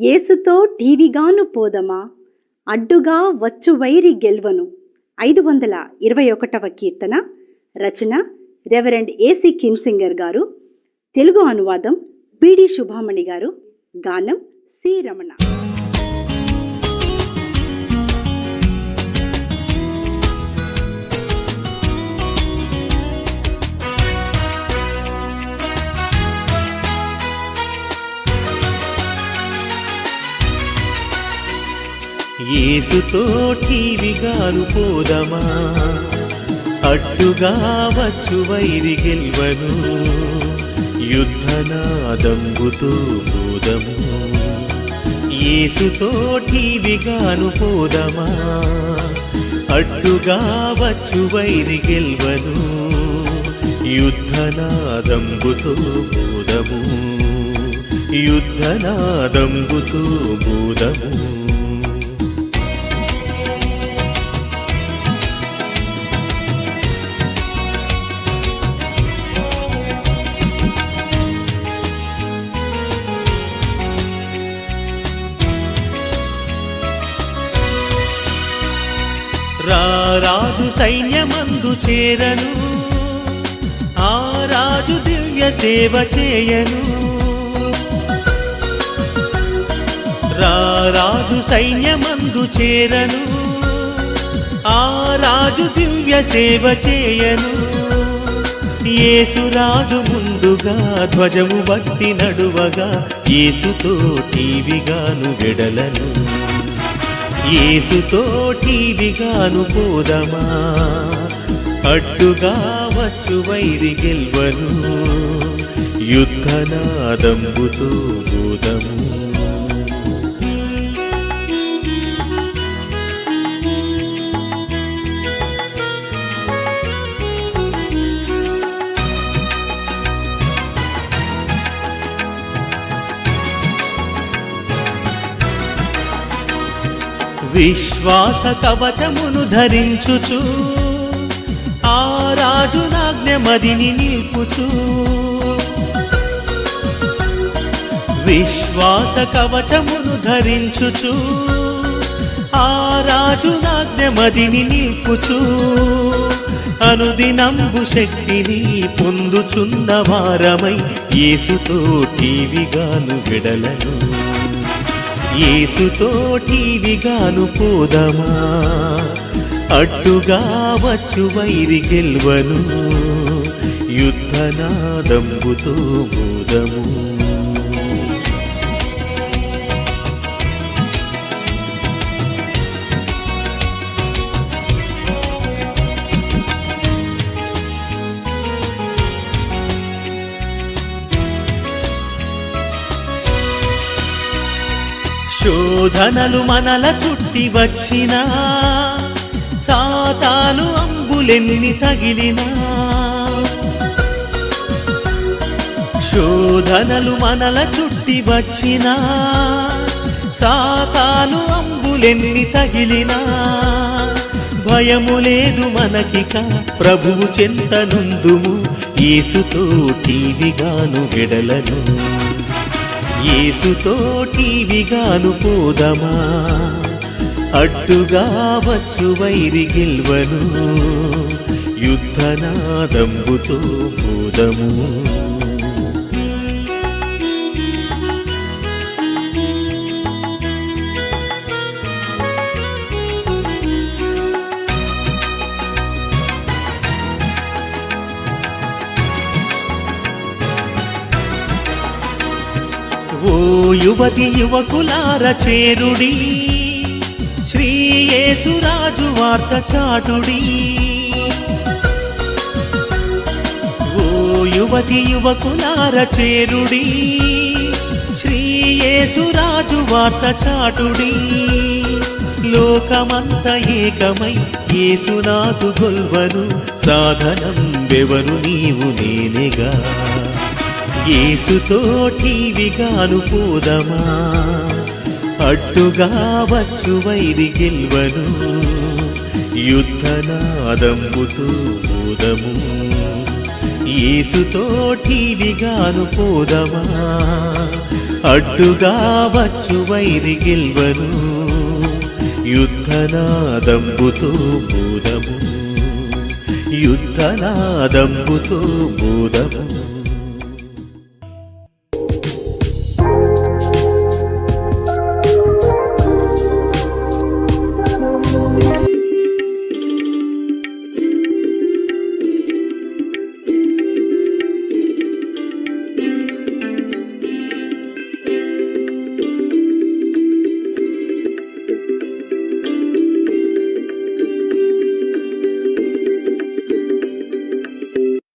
ఏసుతో టీవీగాను పోదమా? అడ్డుగా వచ్చు వైరి గెల్వను. ఐదు వందల ఇరవై ఒకటవ కీర్తన రచన రెవరెండ్ ఏసి కిన్సింగర్ గారు. తెలుగు అనువాదం పిడి శుభామణి గారు. గానం సి రమణ. ఏసుతో టీవిగాను పోదమా అడ్డుగా వచ్చు వైరి గెల్వను. యుద్ధనాదంబుతో పోదము. ఏసుతో టీవిగాను పోదమా అడ్డుగా వచ్చు వైరి గెల్వను. యుద్ధనాదంబుతో పోదము. యుద్ధనాదంబుతో పోదము. రారాజు సైన్యమందు చేరను. ఆ రాజు దివ్య సేవ చేయను. రారాజు సైన్యమందు చేరను. ఆ రాజు దివ్య సేవ చేయను. యేసురాజు ముందుగా ధ్వజము బట్టి నడువగా యేసుతో టీవిగాను విడలను. యేసుతో టీవిగాను పోదమా? అడ్డుగా వచ్చు వైరి గెల్వను. యుద్ధనాదంబుతో పోదము విశ్వాస కవచమును ధరించుచు ఆ రాజు నాజ్ఞమదిని నిల్పుచు. విశ్వాస కవచమును ధరించుచు ఆ రాజు నాజ్ఞమదిని నిల్పుచు. అనుదినంబు శక్తిని పొందుచున్న వారమై యేసుతో టీవిగాను విడలను. ఏసుతో టీవిగాను పోదమా అడ్డుగా వచ్చు వైరి గెల్వను యుద్ధనాదంబుతో బోధము శోధనలు మనల చుట్టి వచ్చినా సాతాను అంబులెన్ని తగిలినా. శోధనలు మనల చుట్టి వచ్చినా సాతాను అంబులెన్ని తగిలినా. భయము లేదు మనకిక ప్రభువు చెంతనుందుము యేసుతో టీవిగాను విడలను. యేసుతో టీవిగాను పోదమా? అడ్డుగా వచ్చు వైరి గెల్వను. యుద్ధనాదంబుతో పోదము. యువతి యువకులార చేరుడి. శ్రీయేసురాజు వార్త చాటుడి. ఓ యువతి యువకులార చేరుడి. శ్రీయేసురాజు వార్త చాటుడి. లోకమంత ఏకమై యేసునాథు గొల్వను సాధనం బెవరు నీవు నేనేగా. యేసుతో టీవిగాను పోదమా అట్టుగా వచ్చు వైరి గెల్వను. యుద్ధనాదంబుతో పోదము యేసుతో టీవిగాను పోదమా అడ్డుగా వచ్చు వైరి గెల్వను. యుద్ధనాదంబుతో బోధము. యుద్ధనాదంబుతో బోధము.